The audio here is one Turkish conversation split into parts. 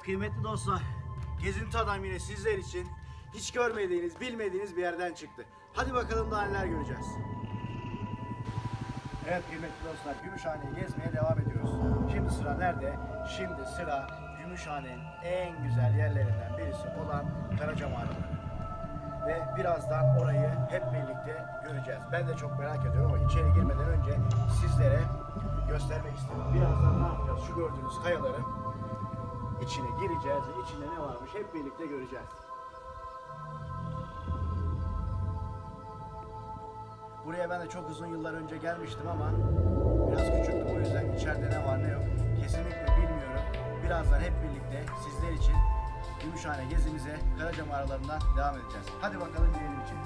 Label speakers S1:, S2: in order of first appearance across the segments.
S1: Evet kıymetli dostlar, Gezinti Adam yine sizler için hiç görmediğiniz, bilmediğiniz bir yerden çıktı. Hadi bakalım daha neler göreceğiz. Evet kıymetli dostlar, Gümüşhane'yi gezmeye devam ediyoruz. Şimdi sıra nerede? Şimdi sıra Gümüşhane'nin en güzel yerlerinden birisi olan Karaca Mağaraları. Ve birazdan orayı hep birlikte göreceğiz. Ben de çok merak ediyorum ama içeri girmeden önce sizlere göstermek istedim. Birazdan ne yapacağız? Şu gördüğünüz kayaların içine gireceğiz ve içinde ne varmış hep birlikte göreceğiz. Buraya ben de çok uzun yıllar önce gelmiştim ama biraz küçüktüm o yüzden içeride ne var ne yok kesinlikle bilmiyorum. Birazdan hep birlikte sizler için Gümüşhane gezimize Karaca mağaralarından devam edeceğiz. Hadi bakalım girelim içeri.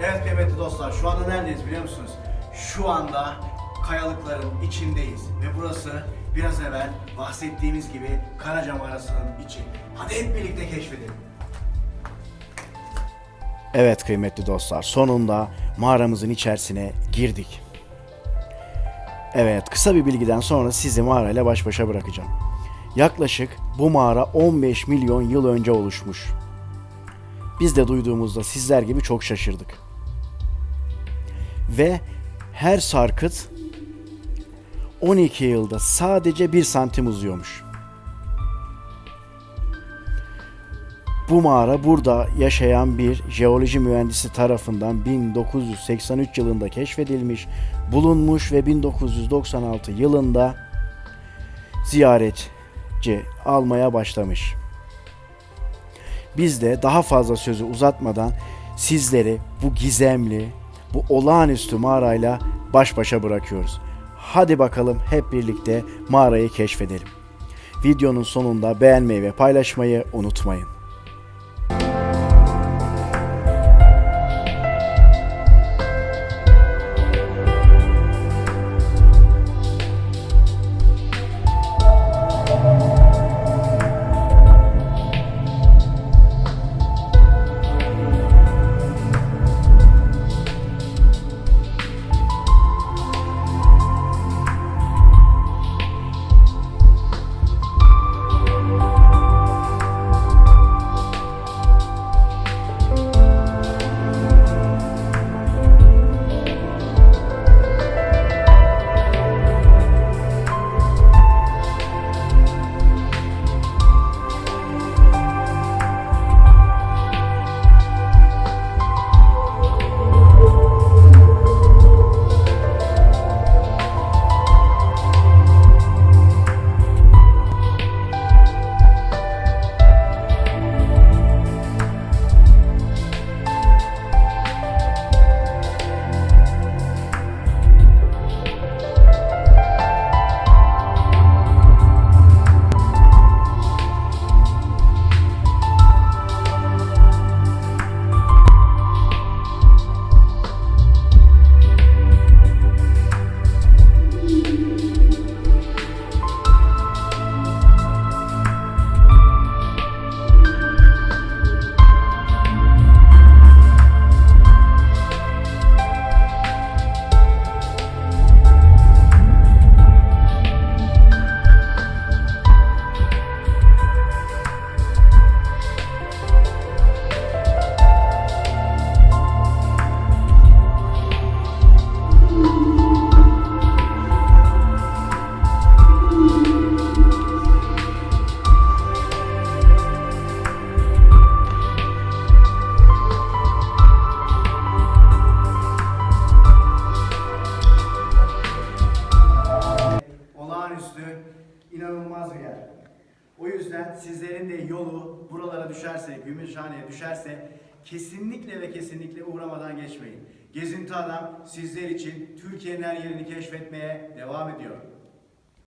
S1: Evet kıymetli dostlar şu anda neredeyiz biliyor musunuz? Şu anda kayalıkların içindeyiz ve burası biraz evvel bahsettiğimiz gibi Karaca mağarasının içi. Hadi hep birlikte keşfedelim. Evet kıymetli dostlar sonunda mağaramızın içerisine girdik. Evet kısa bir bilgiden sonra sizi mağarayla baş başa bırakacağım. Yaklaşık bu mağara 15 milyon yıl önce oluşmuş. Biz de duyduğumuzda sizler gibi çok şaşırdık. Ve her sarkıt 12 yılda sadece 1 santim uzuyormuş. Bu mağara burada yaşayan bir jeoloji mühendisi tarafından 1983 yılında keşfedilmiş, bulunmuş ve 1996 yılında ziyaretçi almaya başlamış. Biz de daha fazla sözü uzatmadan sizleri bu gizemli, bu olağanüstü mağarayla baş başa bırakıyoruz. Hadi bakalım hep birlikte mağarayı keşfedelim. Videonun sonunda beğenmeyi ve paylaşmayı unutmayın. Olağanüstü, inanılmaz bir yer. O yüzden sizlerin de yolu buralara düşerse, Gümüşhane'ye düşerse kesinlikle ve kesinlikle uğramadan geçmeyin. Gezinti Adam sizler için Türkiye'nin her yerini keşfetmeye devam ediyor.